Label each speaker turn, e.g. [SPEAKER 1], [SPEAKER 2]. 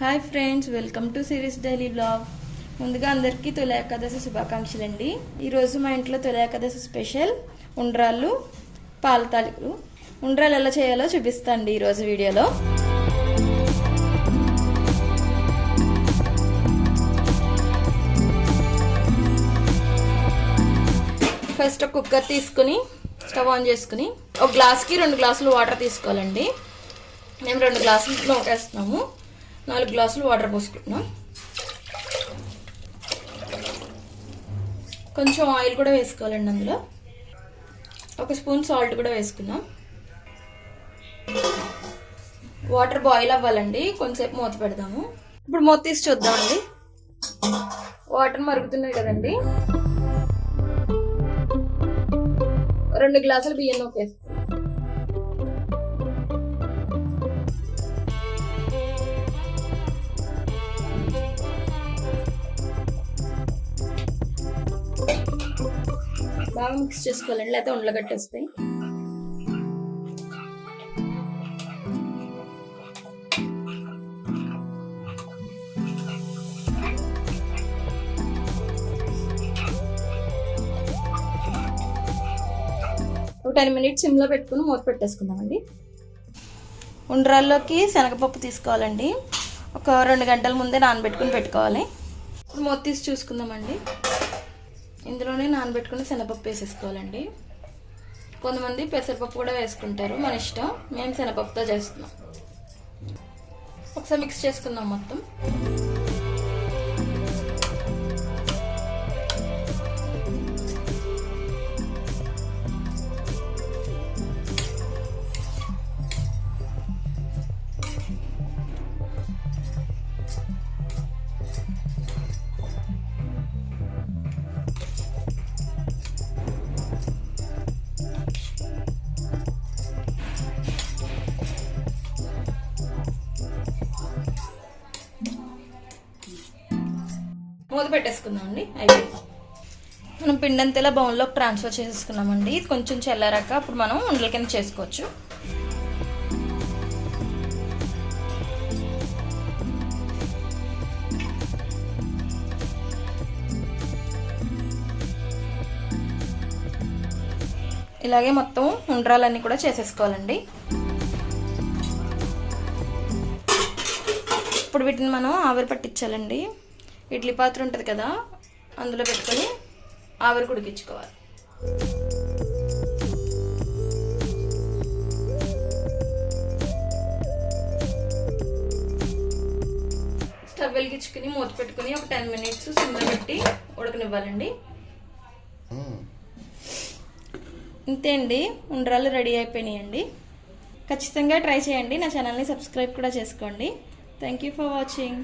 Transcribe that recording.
[SPEAKER 1] Hi friends welcome to series daily blog. ముందుగా అందరికీ తొలి ఏకాదశి శుభాకాంక్షలు అండి ఈరోజు మా ఇంట్లో తొలి ఏకాదశి స్పెషల్ ఉండ్రాళ్ళు పాల తాలికలు. ఉండ్రాలు ఎలా చేయాలో చూపిస్తాండి ఈరోజు వీడియోలో. ఫస్ట్ కుక్కర్ తీసుకుని స్టవ్ ఆన్ చేసుకుని ఒక గ్లాస్కి రెండు గ్లాసులు వాటర్ తీసుకోవాలండి. మేము రెండు గ్లాసులు నోటేస్తున్నాము నాలుగు గ్లాసులు వాటర్ పోసుకుంటున్నాం. కొంచెం ఆయిల్ కూడా వేసుకోవాలండి అందులో. ఒక స్పూన్ సాల్ట్ కూడా వేసుకున్నాం వాటర్ బాయిల్ అవ్వాలండి కొంచెంసేపు మూత పెడదాము. ఇప్పుడు మూత తీసి చూద్దామండి. వాటర్ మరుగుతున్నాయి కదండి. రెండు గ్లాసులు బియ్యం నూకేస్తాం. బాగా మిక్స్ చేసుకోవాలండి లేకపోతే ఉండలు కట్టేస్తాయి ఒక టెన్ మినిట్స్ సిమ్లో పెట్టుకుని మూత పెట్టేసుకుందామండి. ఉండ్రాల్లోకి శనగపప్పు తీసుకోవాలండి. ఒక రెండు గంటల ముందే నానబెట్టుకుని పెట్టుకోవాలి. ఇప్పుడు మూత తీసి చూసుకుందామండి. ఇందులోనే నానబెట్టుకుని శనగపప్పు వేసేసుకోవాలండి. కొంతమంది పెసరపప్పు కూడా వేసుకుంటారు మన ఇష్టం. మేము శనగపప్పుతో చేస్తున్నాం. ఒకసారి మిక్స్ చేసుకుందాం మొత్తం. మూత పెట్టేసుకుందామండి. అయిపోయింది మనం పిండంతేలా బౌన్లోకి ట్రాన్స్ఫర్ చేసేసుకున్నామండి. ఇది కొంచెం చల్లారాక అప్పుడు మనం ఉండల కింద చేసుకోవచ్చు. ఇలాగే మొత్తం ఉండ్రాలన్నీ కూడా చేసేసుకోవాలండి. ఇప్పుడు వీటిని మనం ఆవిరి పట్టించాలండి. ఇడ్లీ పాత్ర ఉంటుంది కదా అందులో పెట్టుకొని ఆవిరి ఉడికించుకోవాలి. స్టవ్ వెలిగించుకుని మూత పెట్టుకుని ఒక టెన్ మినిట్స్ సిమ్లో పెట్టి ఉడకనివ్వాలండి. ఇంతే అండి ఉండ్రాలు రెడీ అయిపోయినాయండి. ఖచ్చితంగా ట్రై చేయండి నా ఛానల్ని సబ్స్క్రైబ్ కూడా చేసుకోండి. Thank you for watching.